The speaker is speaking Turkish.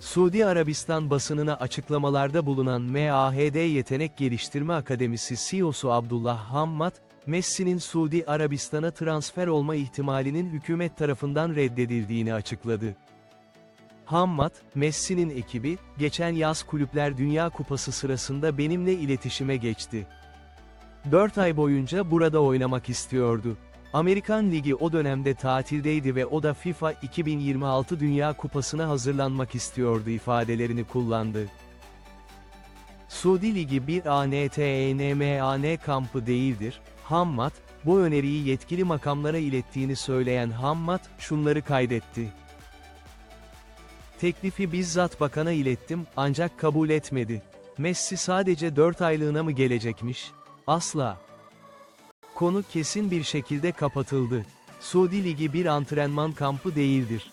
Suudi Arabistan basınına açıklamalarda bulunan MAHD Yetenek Geliştirme Akademisi CEO'su Abdullah Hammad, Messi'nin Suudi Arabistan'a transfer olma ihtimalinin hükümet tarafından reddedildiğini açıkladı. Hammad, Messi'nin ekibi, geçen yaz Kulüpler Dünya Kupası sırasında benimle iletişime geçti. 4 ay boyunca burada oynamak istiyordu. Amerikan Ligi o dönemde tatildeydi ve o da FIFA 2026 Dünya Kupası'na hazırlanmak istiyordu ifadelerini kullandı. Suudi Ligi bir ANTENMAN kampı değildir, Hammad, bu öneriyi yetkili makamlara ilettiğini söyleyen Hammad, şunları kaydetti. Teklifi bizzat bakana ilettim, ancak kabul etmedi. Messi sadece 4 aylığına mı gelecekmiş? Asla. Konu kesin bir şekilde kapatıldı. Suudi Ligi bir antrenman kampı değildir.